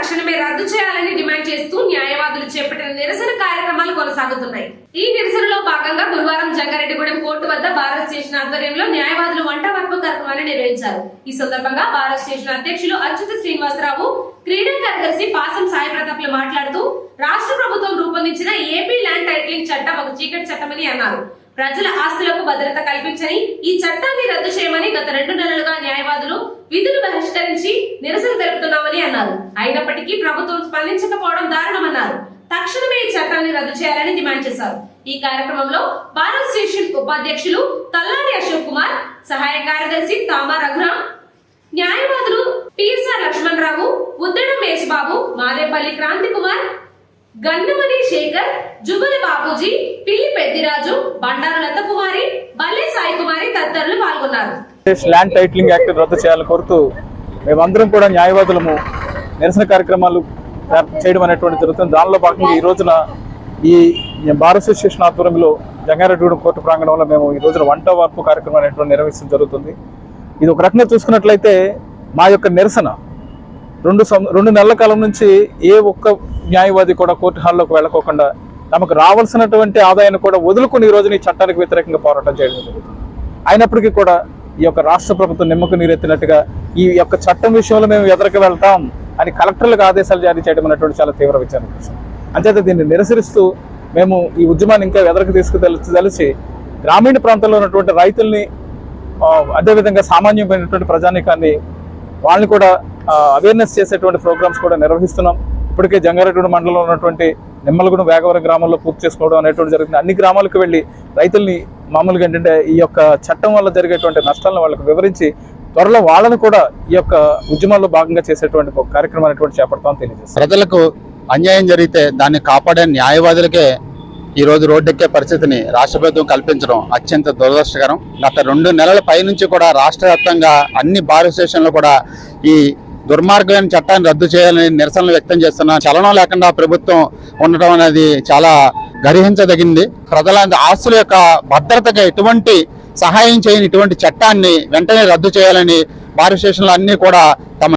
తక్షణమే రద్దు చేయాలని డిమాండ్ చేస్తూ న్యాయవాదులు చేపట్టిన నిరసన కార్యక్రమాలు కొనసాగుతున్నాయి. ఈ నిరసనలో భాగంగా గురువారం జంగారెడ్డిగూడెం కోర్టు వద్ద భారత్ స్టేషన్ ఆధ్వర్యంలో న్యాయవాదులు వంట వర్పు కార్యక్రమాన్ని నిర్వహించారు. ఈ సందర్భంగా భారత్ స్టేషన్ అధ్యక్షులు అచ్యుత శ్రీనివాసరావు క్రీడా కార్యదర్శి పాసం సాయి ప్రతాప్లు మాట్లాడుతూ రాష్ట్ర ప్రభుత్వం రూపొందించిన ఏపీ ల్యాండ్ టైటిలింగ్ చట్టం ఒక చీకటి చట్టమని అన్నారు. ప్రజల ఆస్తులకు భద్రత కల్పించని ఈ చట్టాన్ని రద్దు చేయమని గత రెండు నెలలుగా న్యాయవాదులు విధులు బహిష్కరించి నిరసన అన్నారు. అయినప్పటికీ ప్రభుత్వం స్పందించకపోవడం దారుణమన్నారు. తక్షణమే ఈ చట్టాన్ని రద్దు చేయాలని డిమాండ్ చేశారు. ఈ కార్యక్రమంలో భారత్ స్టేషన్ ఉపాధ్యక్షులు తల్లారి అశోక్ కుమార్ సహాయ కార్యదర్శి తామా రఘురాం న్యాయవాదులు పిఎస్ఆర్ లక్ష్మణ్ రావు ఉద్దడం మేసుబాబు మాదేపల్లి క్రాంతి కుమార్ గన్నమణి శేఖర్ జుబలి బాబూజీ పిల్లి పెద్దిరాజు బండారు లతకుమారి బల్లె సాయి కుమారి తదితరులు పాల్గొన్నారు. ల్యాండ్ టైటిలింగ్ యాక్ట్ రద్దు చేయాలని కోరుతూ మేమందరం కూడా న్యాయవాదులము నిరసన కార్యక్రమాలు చేయడం అనేటువంటి జరుగుతుంది. దానిలో భాగంగా ఈ రోజున ఈ భారత అసోసియేషన్ ఆధ్వర్యంలో జంగారెడ్డిగూడెం కోర్టు ప్రాంగణంలో మేము ఈ రోజున వంట వార్పు కార్యక్రమం అనేటువంటి నిర్వహించడం జరుగుతుంది. ఇది ఒక రకంగా చూసుకున్నట్లయితే మా యొక్క నిరసన రెండు సం రెండు నెలల కాలం నుంచి ఏ ఒక్క న్యాయవాది కూడా కోర్టు హాల్లోకి వెళ్ళకోకుండా తమకు రావాల్సినటువంటి ఆదాయాన్ని కూడా వదులుకుని ఈ రోజున ఈ చట్టానికి వ్యతిరేకంగా పోరాటం చేయడం జరుగుతుంది. అయినప్పటికీ కూడా ఈ యొక్క రాష్ట్ర ప్రభుత్వం నిమ్మకు నీరెత్తినట్టుగా ఈ యొక్క చట్టం విషయంలో మేము ఎదరికి వెళ్తాం అని కలెక్టర్లకు ఆదేశాలు జారీ చేయడం అనేటువంటి చాలా తీవ్ర విచారణ అంచేత దీన్ని నిరసరిస్తూ మేము ఈ ఉద్యమాన్ని ఇంకా ఎదరికి తీసుకుదలిచి గ్రామీణ ప్రాంతాల్లో ఉన్నటువంటి రైతుల్ని అదేవిధంగా సామాన్యమైనటువంటి ప్రజానికాన్ని వాళ్ళని కూడా అవేర్నెస్ చేసేటువంటి ప్రోగ్రామ్స్ కూడా నిర్వహిస్తున్నాం. ఇప్పటికే జంగారెడ్డి మండలంలో ఉన్నటువంటి నిమ్మలగూడెం వేగవరం గ్రామంలో పూర్తి చేసుకోవడం అనేటువంటి జరుగుతుంది అన్ని గ్రామాలకు వెళ్ళి రైతుల్ని మామూలుగా ఏంటంటే ఈ యొక్క చట్టం వల్ల జరిగేటువంటి నష్టాలను వాళ్ళకి వివరించి త్వరలో వాళ్ళను కూడా ఈ యొక్క ఉద్యమాల్లో భాగంగా చేసేటువంటి ఒక కార్యక్రమం అనేటువంటి చేపడతామని తెలియజేస్తాం. ప్రజలకు అన్యాయం జరిగితే దాన్ని కాపాడే న్యాయవాదులకే ఈ రోజు రోడ్డెక్కే పరిస్థితిని రాష్ట్ర ప్రభుత్వం కల్పించడం అత్యంత దురదృష్టకరం. గత రెండు నెలల పైనుంచి కూడా రాష్ట్ర వ్యాప్తంగా అన్ని భారీ స్టేషన్లు కూడా ఈ దుర్మార్గమైన చట్టాన్ని రద్దు చేయాలని నిరసనలు వ్యక్తం చేస్తున్న చలనం లేకుండా ప్రభుత్వం ఉండటం అనేది చాలా గర్హించదగింది. ప్రజల ఆస్తుల యొక్క భద్రతగా ఎటువంటి సహాయం చేయని ఇటువంటి చట్టాన్ని వెంటనే రద్దు చేయాలని భారీ స్టేషన్లు అన్నీ కూడా తమ